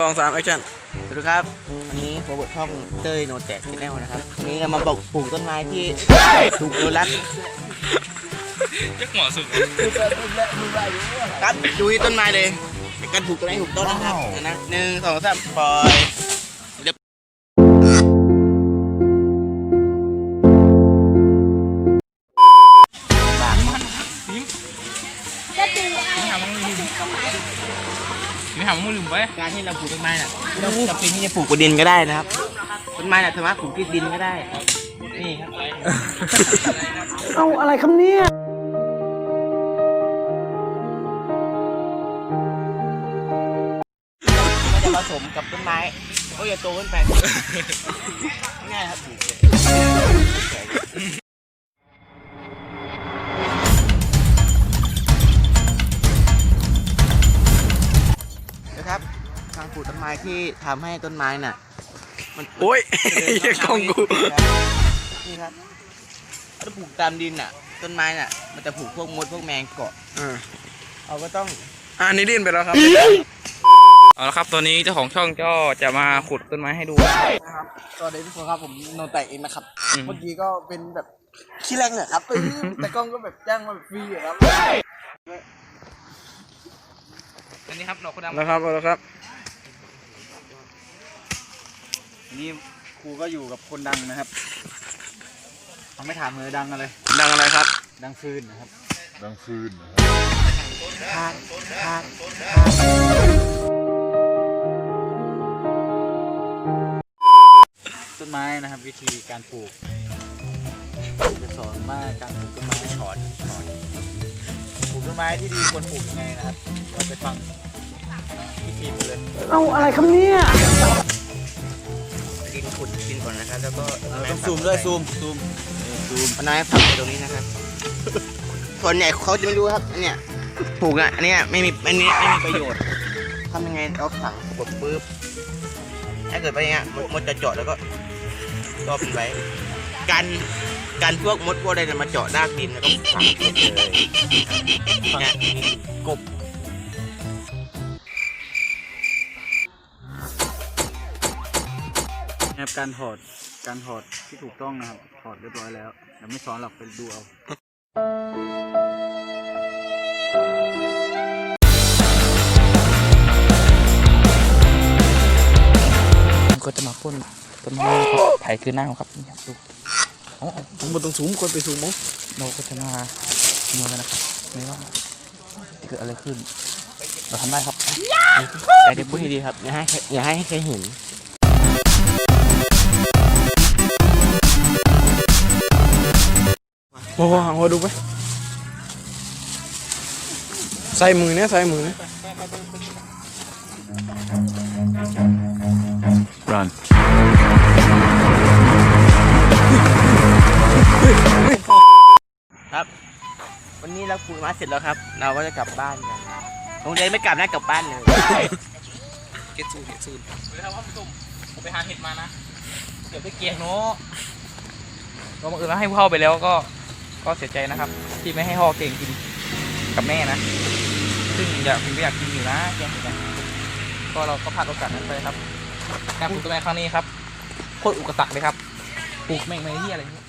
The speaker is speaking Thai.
สองสามแอคชั่นสวัสดีครับ วันนี้โปรโมทช่องเต้ยโนแตกชแนลนะครับ วันนี้เรามาบอกปลูกต้นไม้ที่ถูกอนุรักษ์ยักหมอสุดครับดูที่ต้นไม้เลยการปลูกต้นไม้ถูกต้นนะครับนะหนึ่งสองสามปล่อย มีหางมือลืมไปการที่เราปลูกต้นไม้น่ะเราจำเป็นที่จะปลูกบนดินก็ได้นะครับต้นไม้น่ะสามารถปลูกที่ดินก็ได้ นี่ครับเอาอะไรครับเนี่ยมันจะผสมกับต้นไม้ก็จะโตขึ้นไปง่ายครับปลูกนะครับ ที่ทำให้ต้นไม้น่ะ มันโอ้ยเหี้ยกล้องกู นี่ครับถ้าปลูกตามดินน่ะ ต้นไม้น่ะ มันจะผูกพวกมดพวกแมงเกาะอ่าเราก็ต้อง อ่านี่ดิ้นไปแล้วครับ เอาละครับ ตอนนี้เจ้าของช่องก็จะมาขุดต้นไม้ให้ดู นะครับสวัสดีทุกคนครับผมโนแตกเองนะครับ อืม เมื่อกี้ก็เป็นแบบขี้แรงเหรอครับแต่กล้องก็แบบจ้างมาแบบฟรีอะครับ อันนี้ครับดอกกุหลาบแล้วครับแล้วครับ นี่ครูก็อยู่กับคนดังนะครับเขาไม่ถามเลยดังอะไร ดังอะไรครับ ดังฟืนนะครับทานทานต้นไม้นะครับ วิธีการปลูก จะสอนว่าการปลูกต้นไม้ถอนถอนปลูกต้นไม้ที่ดีควรปลูกยังไงนะครับ เราไปฟังพี่ทีมกันเลย เอาอะไรครับเนี่ยดิน ขุดดินก่อนนะครับ แล้วก็ต้องซูมด้วยซูมซูมซูมเอาน้อยฝักไปตรงนี้นะครับส่วนใหญ่เขาจะไม่รู้ครับอันเนี่ยปลูกอะอันเนี้ยไม่มีอันนี้ไม่มีประโยชน์ทำยังไงเอาถังกดปุ๊บถ้าเกิดไปอย่างเงี้ยมดมดจะเจาะแล้วก็ก็เป็นไว้กันกันพวกมดพวกอะไรเนี่ยมาเจาะรากดินแล้วก็ฝังเลยเนี่ยกบ นะครับการถอดการถอดที่ถูกต้องนะครับถอดเรียบร้อยแล้วเดี๋ยวไม่สอนหรอกไปดูเอาก็จะมาพ่นต้นไม้ไถคือหน้าครับนี่ครับดูอ๋อผมบนตรงสูงคนไปสูงมั้งเราก็จะมาเมือนะครับไม่ว่าเกิดอะไรขึ้น เราทำได้ครับแต่เดี๋ยวพูดให้ดีครับอย่าให้ใครอย่าให้ใครเห็น ว้าวหัวดูไปใส่มือเนี่ยใส่มือเนี่ย run ครับ วันนี้เราคุยมาเสร็จแล้วครับ เราก็จะกลับบ้านกันโรงเรียนไม่กลับนะกลับบ้านเลย เก็ตซูนเก็ตซูนเดี๋ยวครับพี่ตุ้มผมไปหาเห็ดมานะ เดี๋ยวไปเกียงเนาะก็บังเอิญว่าให้พ่อไปแล้วก็ ก็เสียใจนะครับ ที่ไม่ให้พ่อเก่งกินกับแม่นะ ซึ่งอยากผมก็อยากกินอยู่นะแกงเห็ดนะก็เราก็พลาดโอกาสนั้นไปครับการปลูกต้นไม้ครั้งนี้ครับโคตรอุกตะเลยครับปลูกแม่งไม่ที่อะไรเนี่ย